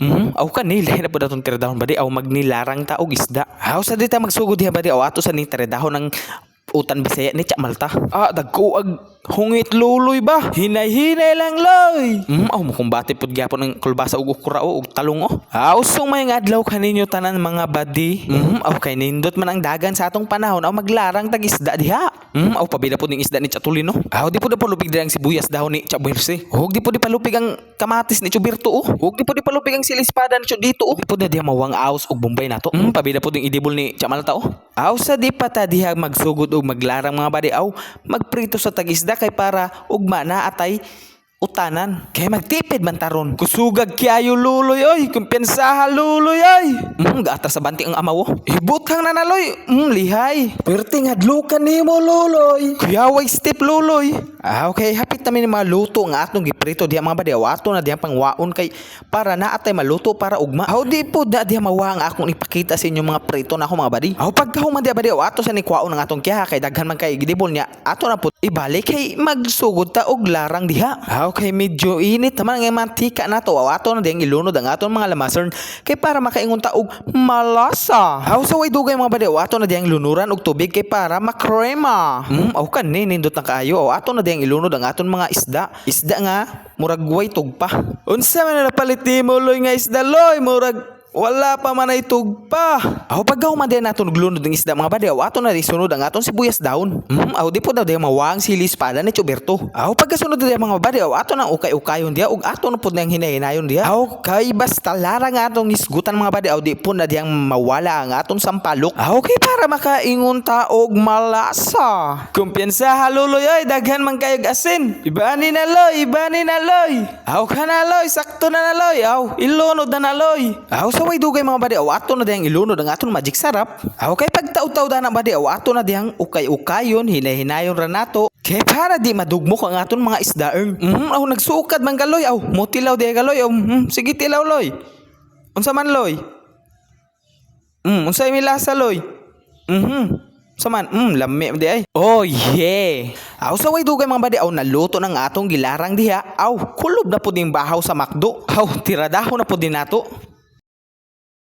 Mhm, aw ka nila na po datong tiradahon ba di? Aw magnilarang ta og isda. Aw sa di ta magsugod diha ba di? Aw ato sa ni tiradahon ng utan Bisaya. Ni Malta. Ah, dagko ag hungit luloy ba? Hinay-hinay lang loy. Mm, aw mo kumbati pud gyapon ng kulbasa ug ukra o ug talong oh. Aw sung may adlaw kaninyo tanan mga badi. Mm, aw kay nindot man ang dagan sa atong panahon aw maglarang tag isda diha. Mm, aw pabida pud ning isda ni Chatulino. Aw di pud palupig diri ang sibuyas dahon ni Chaberse. Ug di pud palupig ang kamatis ni Chuberto oh. Ug di pud palupig ang silispada ni Chudito oh. Di pud na diha mawang aos ug bombay nato. Mm, pabida pud ning idibol ni Chamalta oh. Aw sa di pa ta diha magsugod og maglarang mga badi aw magprito sa tagisda kay para ugma na atay utanan. Kay magtipid man taron. Kusugag kiayo luloy oy, kumpensaha luloy oy. Mm, gatas sa banti ang amaw. Ibutang na naloy. Mm, lihay. Perting hadlukan nimo luloy. Kuyaway step luloy. Ah, okay, hapit namin mga luto nga atong giprito diha mga badi aw ato na diha pangwaon kay para na atay maluto para ugma. Aw di po da diha mawa nga akong ipakita sa inyo mga prito na ako mga badi. Aw pagkahuman diha badi aw ato sa ni kwaon ng atong kiha kay daghan man kay gidibol niya. Ato na po ibalik kay magsugod ta og larang diha. Ah, okay, medyo init naman ang mantika nato. Aw ato na diyang ilunod ang aton mga lamasern kay para makaingon ta og malasa. Aw sa way dugay mga badi aw ato na diyang lunuran og tubig kay para makrema. Hmm, aw kan ni nindot na kaayo. Aw ato na diyang ilunod ang aton mga isda. Isda nga murag way tugpa. Unsa man na napalit nimo loy nga isda loy murag wala pa man ay tugpa. Aw paggaw man din nato naglunod ng isda mga badi aw ato na sunod ang aton sibuyas daon. Hmm, aw di po daw mawang sili espada ni Chuberto. Aw pagkasunod diya mga badi aw ato nang ukay-ukayon diya ug ato na pud nang hinay-hinayon diya. Aw kay basta lara nga atong isgutan mga badi aw di po na diyang mawala ang aton sampalok. Aw kay para makaingon ta og malasa. Kumpiyansa haluloy ay daghan man kayog asin. Ibani na loy, ibani na loy. Aw ka na loy, sakto na na loy. Aw ilunod na na loy. Aw way dugay mga badi aw ato na diyang ilunod ang aton magic sarap. Aw kay pagtaw-taw da na badi aw ato na diyang ukay-ukayon hinay-hinayon ra nato. Kay para di madugmok ang aton mga isdaeng. Mm, aw nagsukad man galoy aw motilaw di galoy aw. Mm, sige tilaw loy. Unsa man loy? Mm, unsa imi lasa loy? Mhm. Saman, mm, lami di ay. Oh, yeah. Aw sa dugay mga badi aw naluto ng atong gilarang diha. Aw, kulob na pud ning bahaw sa makdo. Aw, tiradahon na pud din nato.